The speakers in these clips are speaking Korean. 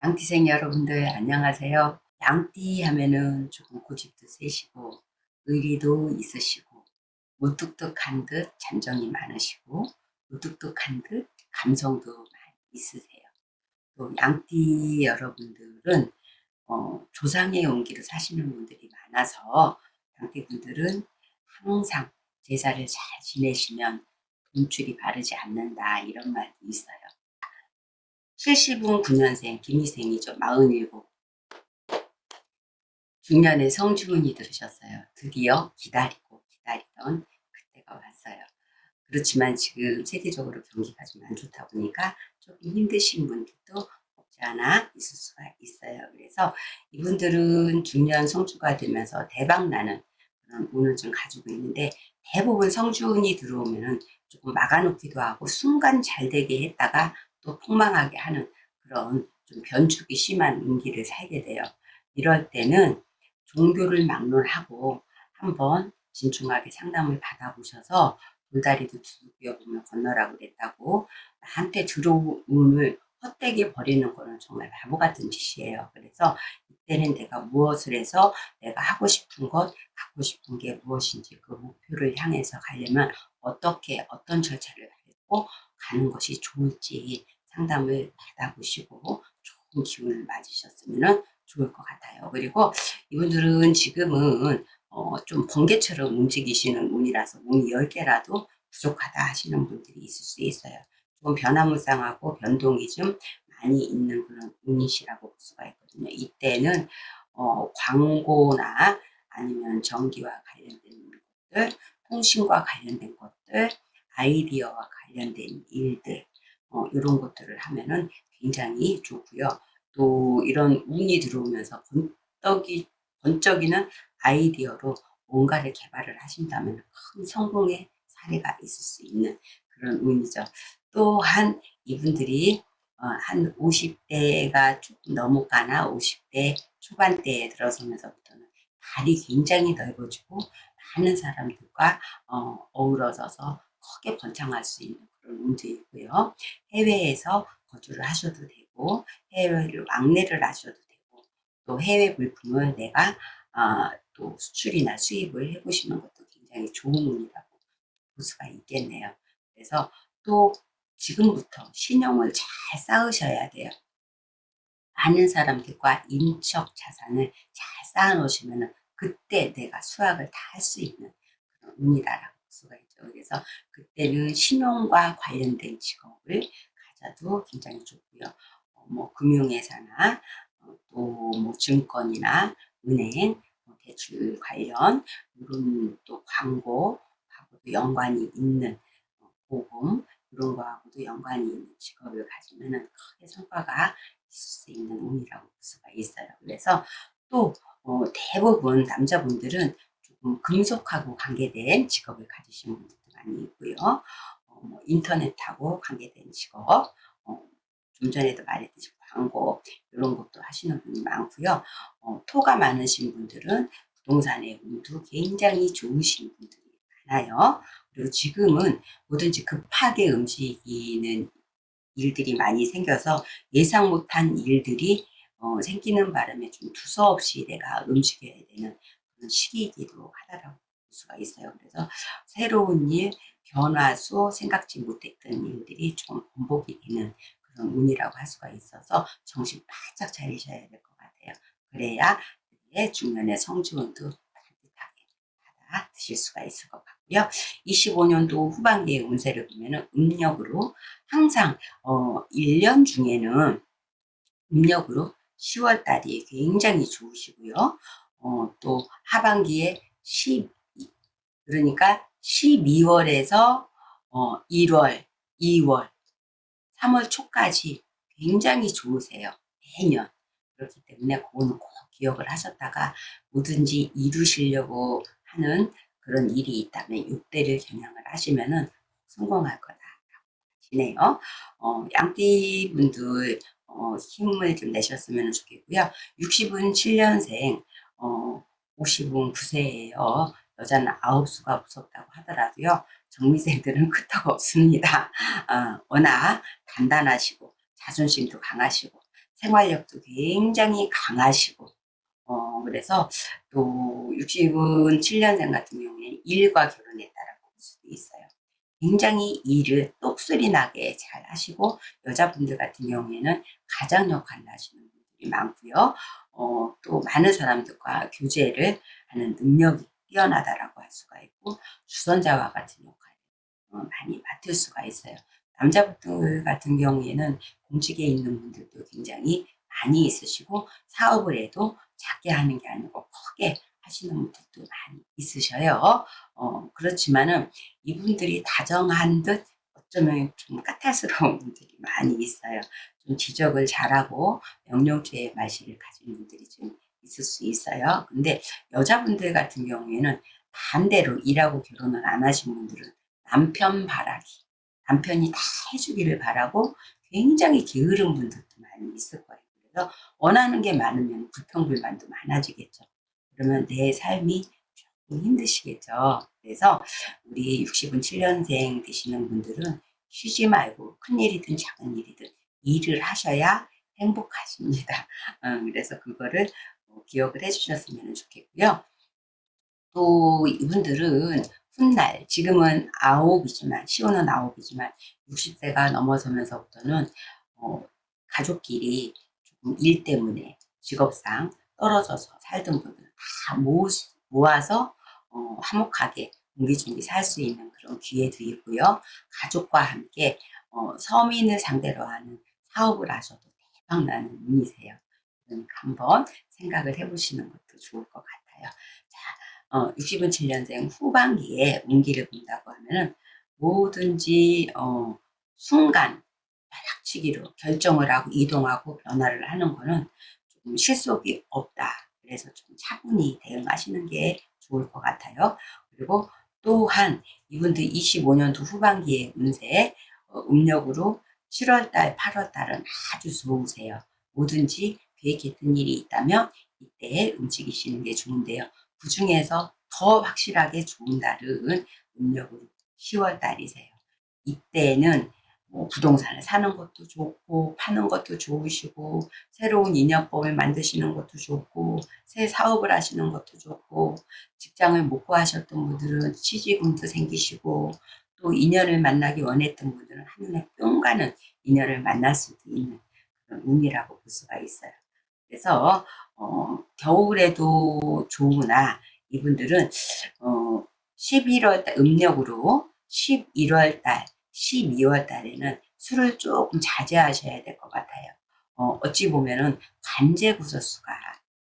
양띠생 여러분들 안녕하세요. 양띠 하면은 조금 고집도 세시고 의리도 있으시고 무뚝뚝한 듯 잔정이 많으시고 무뚝뚝한 듯 감성도 많이 있으세요. 또 양띠 여러분들은 어, 조상의 온기로 사시는 분들이 많아서 양띠 분들은 항상 제사를 잘 지내시면 돈줄이 바르지 않는다 이런 말도 있어요. 70은 9년생 김희생이죠. 47. 중년에 성주운이 들으셨어요. 드디어 기다리고 기다리던 그때가 왔어요. 그렇지만 지금 세계적으로 경기가 좀 안 좋다 보니까 조금 힘드신 분들도 없지 않아 있을 수가 있어요. 그래서 이분들은 중년 성주가 되면서 대박 나는 그런 운을 좀 가지고 있는데 대부분 성주운이 들어오면은 조금 막아놓기도 하고 순간 잘 되게 했다가 또 폭망하게 하는 그런 좀 변축이 심한 운기를 살게 돼요. 이럴 때는 종교를 막론하고 한번 진중하게 상담을 받아보셔서 돌다리도 보면 건너라고 그랬다고 나한테 들어온 운을 헛되게 버리는 거는 정말 바보 같은 짓이에요. 그래서 이때는 내가 무엇을 해서 내가 하고 싶은 것, 갖고 싶은 게 무엇인지 그 목표를 향해서 가려면 어떻게 어떤 절차를 밟고 가는 것이 좋을지 상담을 받아보시고 좋은 기운을 맞으셨으면 좋을 것 같아요. 그리고 이분들은 지금은 어, 좀 번개처럼 움직이시는 운이라서 운이 10개라도 부족하다 하시는 분들이 있을 수 있어요. 좀 변화무쌍하고 변동이 좀 많이 있는 그런 운이시라고 볼 수가 있거든요. 이때는 어, 광고나 아니면 전기와 관련된 것들, 통신과 관련된 것들, 아이디어와 관련된 일들, 어, 이런 것들을 하면은 굉장히 좋고요. 또 이런 운이 들어오면서 번떡이, 번쩍이는 아이디어로 뭔가를 개발을 하신다면 큰 성공의 사례가 있을 수 있는 그런 운이죠. 또한 이분들이 어, 한 50대가 조금 넘어가나 50대 초반대에 들어서면서부터는 발이 굉장히 넓어지고 많은 사람들과 어, 어우러져서 크게 번창할 수 있는 그런 있고요. 해외에서 거주를 하셔도 되고 해외를 왕래를 하셔도 되고 또 해외 물품을 내가 어, 또 수출이나 수입을 해보시는 것도 굉장히 좋은 운이라고 볼 수가 있겠네요. 그래서 또 지금부터 신용을 잘 쌓으셔야 돼요. 많은 사람들과 인적 자산을 잘 쌓아놓으시면 그때 내가 수학을 다 할 수 있는 그런 운이다라고 볼 수가 있죠. 그래서 그때는 신용과 관련된 직업을 가져도 굉장히 좋고요. 어, 뭐 금융회사나 어, 또뭐 증권이나 은행, 뭐 대출 관련 이런 또 광고 하고도 연관이 있는 어, 보험 이런 거하고도 연관이 있는 직업을 가지면 크게 성과가 있을 수 있는 운이라고 볼 수가 있어요. 그래서 또 어, 대부분 남자분들은 조금 금속하고 관계된 직업을 가지신 분들도 많이 있고요. 어, 뭐 인터넷하고 관계된 직업, 어, 좀 전에도 말했듯이 광고 이런 것도 하시는 분이 많고요. 어, 토가 많으신 분들은 부동산의 운도 굉장히 좋으신 분들이 많아요. 그리고 지금은 뭐든지 급하게 움직이는 일들이 많이 생겨서 예상 못한 일들이 어, 생기는 바람에 좀 두서없이 내가 움직여야 되는 시기이기도 하다라고 볼 수가 있어요. 그래서 새로운 일, 변화수, 생각지 못했던 일들이 좀 번복이 되는 그런 운이라고 할 수가 있어서 정신 바짝 차리셔야 될 것 같아요. 그래야 내 중년의 성주운도 반듯하게 받아 드실 수가 있을 것 같고요. 25년도 후반기의 운세를 보면은 음력으로 항상 어 1년 중에는 음력으로 10월 달이 굉장히 좋으시고요. 어, 또 하반기에 12 그러니까 12월에서 어, 1월, 2월, 3월 초까지 굉장히 좋으세요. 매년. 그렇기 때문에 그거는 꼭 기억을 하셨다가 뭐든지 이루시려고 하는 그런 일이 있다면 6대를 겨냥을 하시면은 성공할 거다. 지네요. 어, 양띠 분들 어, 힘을 좀 내셨으면 좋겠고요. 60은 7년생, 어, 50은 9세예요. 여자는 아홉 수가 무섭다고 하더라도요. 정미생들은 끄떡 없습니다. 어, 워낙 단단하시고 자존심도 강하시고 생활력도 굉장히 강하시고, 어, 그래서 또 60은 7년생 같은 경우에 일과 결혼했다라고 볼 수도 있어요. 굉장히 일을 똑소리 나게 잘 하시고, 여자분들 같은 경우에는 가장 역할을 하시는 분 들이 많고요. 어, 또 많은 사람들과 교제를 하는 능력이 뛰어나다라고 할 수가 있고, 주선자와 같은 역할을 어, 많이 맡을 수가 있어요. 남자분들 같은 경우에는 공직에 있는 분들도 굉장히 많이 있으시고 사업을 해도 작게 하는 게 아니고 크게 하시는 분들도 많이 있으셔요. 어, 그렇지만은 이분들이 다정한 듯 어쩌면 좀 까탈스러운 분들이 많이 있어요. 좀 지적을 잘하고 명령죄의 말씨를 가진 분들이 좀 있을 수 있어요. 근데 여자분들 같은 경우에는 반대로 일하고 결혼을 안 하신 분들은 남편 바라기, 남편이 다 해주기를 바라고 굉장히 게으른 분들도 많이 있을 거예요. 그래서 원하는 게 많으면 불평불만도 많아지겠죠. 그러면 내 삶이 조금 힘드시겠죠. 그래서 우리 60은 7년생 되시는 분들은 쉬지 말고 큰 일이든 작은 일이든 일을 하셔야 행복하십니다. 음, 그래서 그거를 어, 기억을 해주셨으면 좋겠고요. 또 이분들은 훗날 지금은 아홉이지만 시호는 아홉이지만 60세가 넘어서면서부터는 어, 가족끼리 조금 일 때문에 직업상 떨어져서 살던 분들은 다 모으, 모아서 어, 화목하게 옹기종기 살 수 있는 그런 기회도 있고요. 가족과 함께 어, 서민을 상대로 하는 사업을 하셔도 대박나는. 그러니까 한번 생각을 해보시는 것도 좋을 것 같아요. 자, 어, 60은 7년생 후반기에 운기를 본다고 하면은 뭐든지 어, 순간 벼락치기로 결정을 하고 이동하고 변화를 하는 거는 조금 실속이 없다. 그래서 좀 차분히 대응하시는 게 좋을 것 같아요. 그리고 또한 이분들 25년도 후반기의 운세 어, 음력으로 7월달, 8월달은 아주 좋으세요. 뭐든지 계획했던 일이 있다면 이때 움직이시는 게 좋은데요. 그 중에서 더 확실하게 좋은 달은 음력으로 10월 달이세요. 이때는 뭐 부동산을 사는 것도 좋고 파는 것도 좋으시고 새로운 인연법을 만드시는 것도 좋고 새 사업을 하시는 것도 좋고 직장을 못 구하셨던 분들은 취직운도 생기시고 또 인연을 만나기 원했던 분들은 한눈에 뿅 가는 인연을 만날 수도 있는 그런 운이라고 볼 수가 있어요. 그래서 어, 겨울에도 좋으나 이분들은 어, 11월 달 음력으로 11월 달, 12월 달에는 술을 조금 자제하셔야 될 것 같아요. 어, 어찌 보면은 관제 구설수가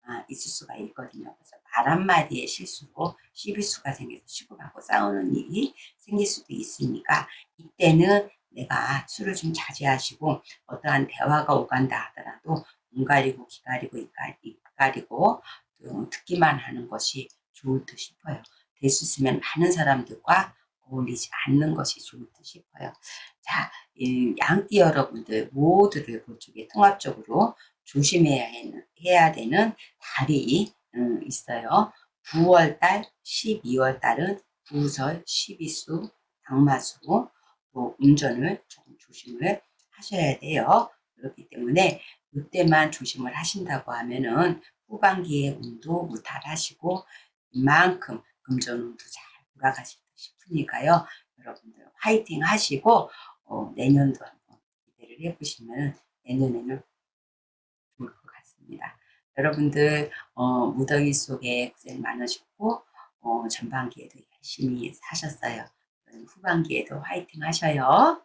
아, 있을 수가 있거든요. 그래서 말 한마디의 실수로 시비수가 생겨서 시부하고 싸우는 일이 생길 수도 있으니까 이때는 내가 술을 좀 자제하시고 어떠한 대화가 오간다 하더라도 눈 가리고 귀 가리고 입 가리고 듣기만 하는 것이 좋을 듯 싶어요. 될 수 있으면 많은 사람들과 어울리지 않는 것이 좋을 듯 싶어요. 자, 양띠 여러분들 모두를 그쪽에 통합적으로 조심해야 해야 되는 달이 음, 있어요. 9월달, 12월달은 부설, 12수, 당마수, 뭐 운전을 조금 조심을 하셔야 돼요. 그렇기 때문에 이때만 조심을 하신다고 하면은 후반기에 운도 무탈하시고 이만큼 금전운도 잘 돌아가실 듯 싶으니까요. 여러분들 화이팅 하시고 어, 내년도 한번 기대를 해보시면 내년에는 좋을 것 같습니다. 여러분들 어, 무더기 속에 고생 많으셨고 어, 전반기에도 열심히 사셨어요. 후반기에도 화이팅 하셔요.